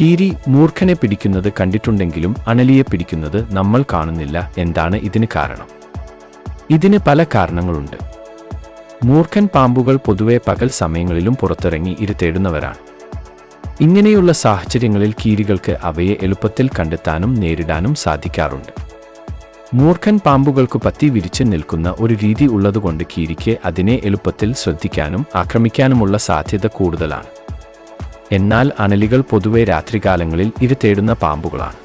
കീരി മൂർഖനെ പിടിക്കുന്നത് കണ്ടിട്ടുണ്ടെങ്കിലും അണലിയെ പിടിക്കുന്നത് നമ്മൾ കാണുന്നില്ല എന്താണ് ഇതിന് കാരണം? ഇതിന് പല കാരണങ്ങളുണ്ട്. മൂർഖൻ പാമ്പുകൾ പൊതുവെ പകൽ സമയങ്ങളിലും പുറത്തിറങ്ങി ഇരു തേടുന്നവരാണ്. ഇങ്ങനെയുള്ള സാഹചര്യങ്ങളിൽ കീരികൾക്ക് അവയെ എളുപ്പത്തിൽ കണ്ടെത്താനും നേരിടാനും സാധിക്കാറുണ്ട്. മൂർഖൻ പാമ്പുകൾക്ക് പത്തി വിരിച്ച് നിൽക്കുന്ന ഒരു രീതി ഉള്ളതുകൊണ്ട് കീരിക്ക് അതിനെ എളുപ്പത്തിൽ ശ്രദ്ധിക്കാനും ആക്രമിക്കാനുമുള്ള സാധ്യത കൂടുതലാണ്. എന്നാൽ അണലികൾ പൊതുവെ രാത്രികാലങ്ങളിൽ ഇര തേടുന്ന പാമ്പുകളാണ്.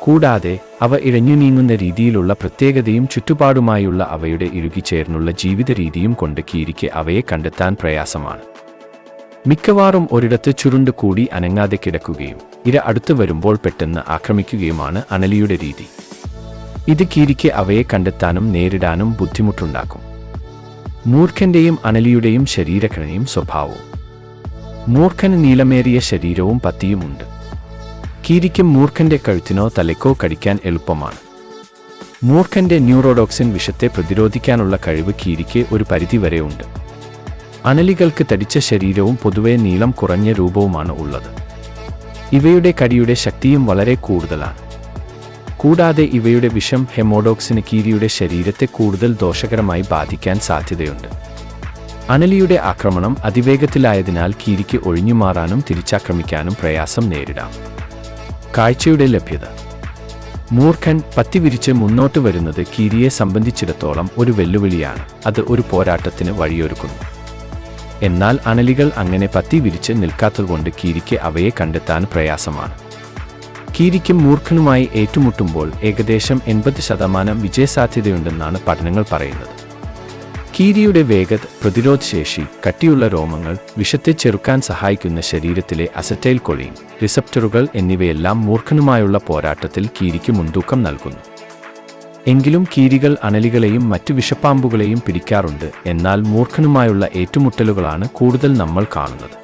കൂടാതെ അവ ഇഴഞ്ഞു നീങ്ങുന്ന രീതിയിലുള്ള പ്രത്യേകതയും ചുറ്റുപാടുമായുള്ള അവയുടെ ഇഴുകിച്ചേർന്നുള്ള ജീവിത രീതിയും കൊണ്ട് കീരിക്ക് അവയെ കണ്ടെത്താൻ പ്രയാസമാണ്. മിക്കവാറും ഒരിടത്ത് ചുരുണ്ട് കൂടി അനങ്ങാതെ കിടക്കുകയും ഇര അടുത്തു വരുമ്പോൾ പെട്ടെന്ന് ആക്രമിക്കുകയുമാണ് അണലിയുടെ രീതി. ഇത് കീരിക്ക് അവയെ കണ്ടെത്താനും നേരിടാനും ബുദ്ധിമുട്ടുണ്ടാക്കും. മൂർഖന്റെയും അണലിയുടെയും ശരീരഘടനയും സ്വഭാവവും. മൂർഖന് നീളമേറിയ ശരീരവും പത്തിയുമുണ്ട്. കീരിക്കും മൂർഖന്റെ കഴുത്തിനോ തലയ്ക്കോ കടിക്കാൻ എളുപ്പമാണ്. മൂർഖന്റെ ന്യൂറോഡോക്സിൻ വിഷത്തെ പ്രതിരോധിക്കാനുള്ള കഴിവ് കീരിക്ക് ഒരു പരിധിവരെ ഉണ്ട്. അണലികൾക്ക് തടിച്ച ശരീരവും പൊതുവെ നീളം കുറഞ്ഞ രൂപവുമാണ് ഉള്ളത്. ഇവയുടെ കടിയുടെ ശക്തിയും വളരെ കൂടുതലാണ്. കൂടാതെ ഇവയുടെ വിഷം ഹെമോഡോക്സിന് കീരിയുടെ ശരീരത്തെ കൂടുതൽ ദോഷകരമായി ബാധിക്കാൻ സാധ്യതയുണ്ട്. അണലിയുടെ ആക്രമണം അതിവേഗത്തിലായതിനാൽ കീരിക്ക് ഒഴിഞ്ഞുമാറാനും തിരിച്ചാക്രമിക്കാനും പ്രയാസം നേരിടാം. കാഴ്ചയുടെ ലഭ്യത. മൂർഖൻ പത്തി വിരിച്ച് മുന്നോട്ട് വരുന്നത് കീരിയെ സംബന്ധിച്ചിടത്തോളം ഒരു വെല്ലുവിളിയാണ്. അത് ഒരു പോരാട്ടത്തിന് വഴിയൊരുക്കുന്നു. എന്നാൽ അനലികൾ അങ്ങനെ പത്തി വിരിച്ച് നിൽക്കാത്തതുകൊണ്ട് കീരിക്ക് അവയെ കണ്ടെത്താൻ പ്രയാസമാണ്. കീരിക്കും മൂർഖനുമായി ഏറ്റുമുട്ടുമ്പോൾ ഏകദേശം എൺപത് ശതമാനം വിജയസാധ്യതയുണ്ടെന്നാണ് പഠനങ്ങൾ പറയുന്നത്. കീരിയുടെ വേഗത പ്രതിരോധശേഷി കട്ടിയുള്ള രോമങ്ങൾ വിഷത്തെ ചെറുക്കാൻ സഹായിക്കുന്ന ശരീരത്തിലെ അസറ്റൈൽ കൊളീൻ റിസപ്റ്ററുകൾ എന്നിവയെല്ലാം മൂർഖനുമായുള്ള പോരാട്ടത്തിൽ കീരിക്ക് മുൻതൂക്കം നൽകുന്നു. എങ്കിലും കീരികൾ അണലികളെയും മറ്റു വിഷപ്പാമ്പുകളെയും പിടിക്കാറുണ്ട് എന്നാൽ മൂർഖനുമായുള്ള ഏറ്റുമുട്ടലുകളാണ് കൂടുതൽ നമ്മൾ കാണുന്നത്.